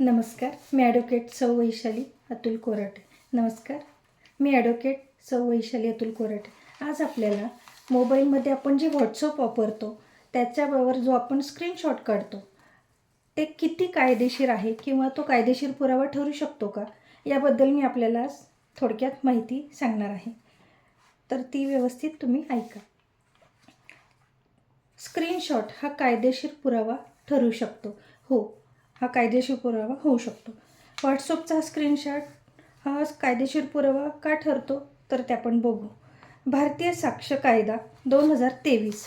नमस्कार मी ॲडव्होकेट सौ वैशाली अतुल कोराटे. नमस्कार मी ॲडव्होकेट सौ वैशाली अतुल कोराटे. आज आपल्याला मोबाईलमध्ये आपण जे व्हॉट्सअप वापरतो त्याच्याबरोबर जो आपण स्क्रीनशॉट काढतो ते किती कायदेशीर आहे किंवा तो कायदेशीर पुरावा ठरू शकतो का? याबद्दल मी आपल्याला आज थोडक्यात माहिती सांगणार आहे. तर ती व्यवस्थित तुम्ही ऐका. स्क्रीनशॉट हा कायदेशीर पुरावा ठरू शकतो. हो हा कायदेशीर पुरावा होऊ शकतो. व्हॉट्सअपचा स्क्रीनशॉट हा कायदेशीर पुरावा का ठरतो तर ते आपण बघू. भारतीय साक्ष कायदा दोन हजार तेवीस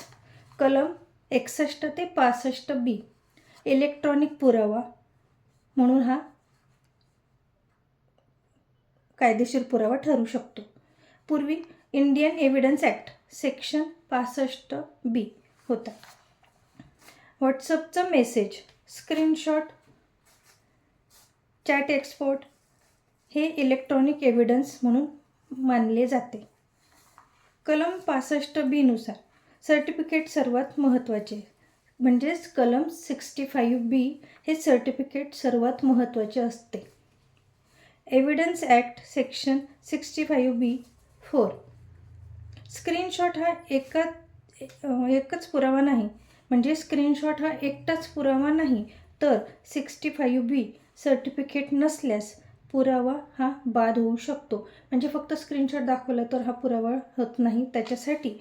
कलम एकसष्ट ते पासष्ट बी इलेक्ट्रॉनिक पुरावा म्हणून हा कायदेशीर पुरावा ठरू शकतो. पूर्वी इंडियन एव्हिडन्स ॲक्ट सेक्शन पासष्ट बी होता. व्हॉट्सअपचा मेसेज स्क्रीनशॉट चॅट एक्सपोर्ट हे इलेक्ट्रॉनिक एव्हिडन्स म्हणून मानले जाते. कलम पासष्ट बीनुसार सर्टिफिकेट सर्वात महत्त्वाचे म्हणजेच कलम सिक्स्टी फाईव्ह बी हे सर्टिफिकेट सर्वात महत्त्वाचे असते. Evidence act section sixty five B four screenshot हा एका एकच पुरावा नाही. म्हणजे स्क्रीनशॉट हा एकटाच पुरावा नाही. तर सिक्स्टी फाईव्ह बी सर्टिफिकेट नसल्यास पुरावा हा बाद होऊ शकतो. म्हणजे फक्त स्क्रीनशॉट दाखवला तर हा पुरावा होत नाही. त्याच्यासाठी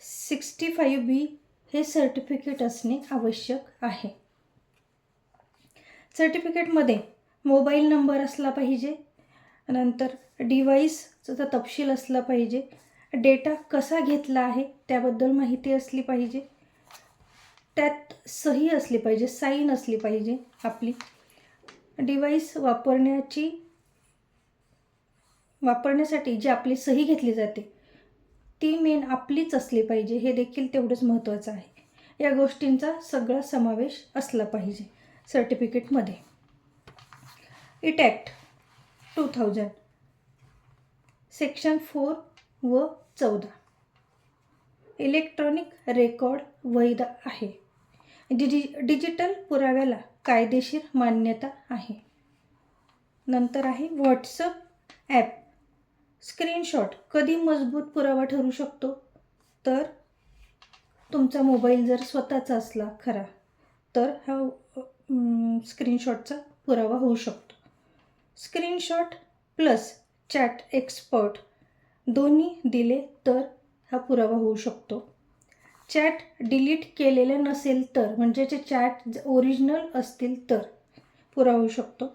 सिक्स्टी फाईव्ह बी हे सर्टिफिकेट असणे आवश्यक आहे. सर्टिफिकेटमध्ये मोबाईल नंबर असला पाहिजे. नंतर डिव्हाइसचा तपशील असला पाहिजे. डेटा कसा घेतला आहे त्याबद्दल माहिती असली पाहिजे. त्यात सही असली पाहिजे साईन असली पाहिजे आपली. डिव्हाइस वापरण्याची वापरण्यासाठी जी आपली सही घेतली जाते ती मेन आपलीच असली पाहिजे. हे देखील तेवढंच महत्त्वाचं आहे. या गोष्टींचा सगळा समावेश असला पाहिजे सर्टिफिकेटमध्ये IT act two thousand section four व चौदा. इलेक्ट्रॉनिक रेकॉर्ड वैध आहे. डिजि डिजिटल पुराव्याला कायदेशीर मान्यता आहे. नंतर आहे व्हॉट्सअप ॲप. स्क्रीनशॉट कधी मजबूत पुरावा ठरू शकतो? तर तुमचा मोबाईल जर स्वतःचा असला खरा तर हा स्क्रीनशॉटचा पुरावा होऊ शकतो. स्क्रीनशॉट प्लस चॅट एक्सपर्ट दोन्ही दिले तर हा पुरावा होऊ शकतो. चॅट डिलीट केलेले नसेल तर म्हणजे जे चॅट ओरिजिनल असतील तर पुरा होऊ शकतो.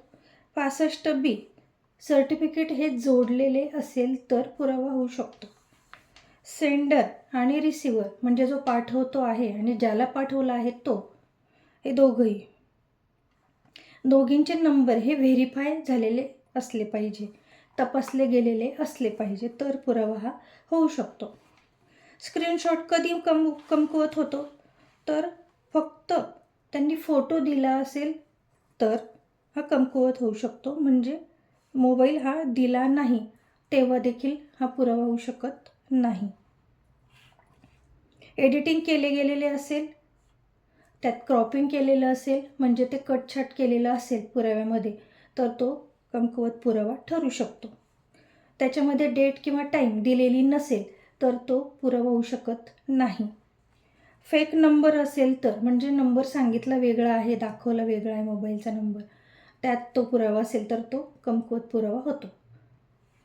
पासष्ट बी सर्टिफिकेट हे जोडलेले असेल तर पुरावा होऊ शकतो. सेंडर आणि रिसिवर म्हणजे जो पाठवतो आहे आणि ज्याला पाठवला आहे तो हे दोघंही. दोघींचे नंबर हे व्हेरीफाय झालेले असले पाहिजे तपासले गेलेले असले पाहिजे तर पुरावा हा होऊ शकतो. स्क्रीनशॉट कधी कम कमकुवत होतो. तर फक्त त्यांनी फोटो दिला असेल तर हा कमकुवत होऊ शकतो. म्हणजे मोबाईल हा दिला नाही तेव्हा देखील हा पुरावा होऊ शकत नाही. एडिटिंग केले गेलेले असेल त्यात क्रॉपिंग केलेलं असेल म्हणजे ते कटछाट केलेलं असेल पुराव्यामध्ये तर तो कमकुवत पुरावा ठरू शकतो. त्याच्यामध्ये डेट किंवा टाईम दिलेली नसेल तर तो पुरवू होऊ शकत नाही. फेक नंबर असेल तर म्हणजे नंबर सांगितला वेगळा आहे दाखवला वेगळा आहे मोबाईलचा नंबर त्यात तो पुरावा असेल तर तो कमकुवत पुरावा होतो.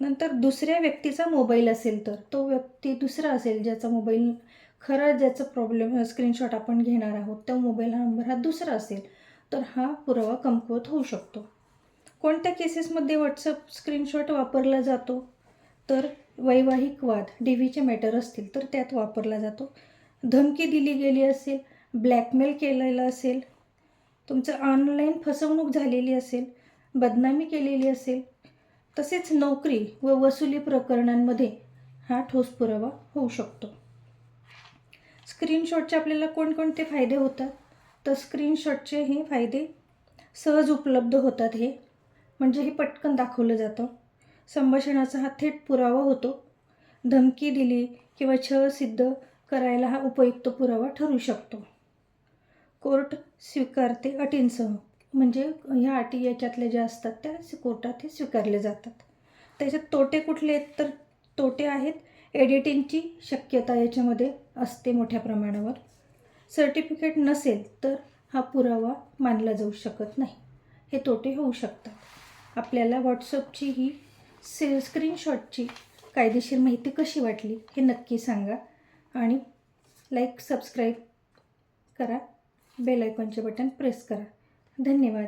नंतर दुसऱ्या व्यक्तीचा मोबाईल असेल तर तो व्यक्ती दुसरा असेल ज्याचा मोबाईल खरा ज्याचा प्रॉब्लेम स्क्रीनशॉट आपण घेणार आहोत त्या मोबाईल हा नंबर हा दुसरा असेल तर हा पुरावा कमकुवत होऊ शकतो. कोणत्या केसेसमध्ये व्हॉट्सअप स्क्रीनशॉट वापरला जातो? तर वैवाहिक वाद डी व्हीचे मॅटर असतील तर त्यात वापरला जातो. धमकी दिली गेली असेल ब्लॅकमेल केलेलं असेल तुमचं ऑनलाईन फसवणूक झालेली असेल बदनामी केलेली असेल तसेच नोकरी व वसुली प्रकरणांमध्ये हा ठोस पुरावा होऊ शकतो. स्क्रीनशॉटचे आपल्याला कोणकोणते फायदे होतात? तर स्क्रीनशॉटचे हे फायदे सहज उपलब्ध होतात हे. म्हणजे हे पटकन दाखवलं जातं. संभाषणाचा हा थेट पुरावा होतो. धमकी दिली किंवा छळ सिद्ध करायला हा उपयुक्त पुरावा ठरू शकतो. कोर्ट स्वीकारते अटींसह. म्हणजे ह्या अटी याच्यातल्या ज्या असतात त्या कोर्टात हे स्वीकारले जातात. त्याच्यात तोटे कुठले आहेत? तर तोटे आहेत एडिटिंगची शक्यता याच्यामध्ये असते मोठ्या प्रमाणावर. सर्टिफिकेट नसेल तर हा पुरावा मानला जाऊ शकत नाही. हे तोटे होऊ शकतात. आपल्याला व्हॉट्सअपची ही से स्क्रीनशॉटची कायदेशीर माहिती कशी वाटली हे नक्की सांगा आणि लाईक सबस्क्राईब करा. बेल आयकॉनचे बटन प्रेस करा. धन्यवाद.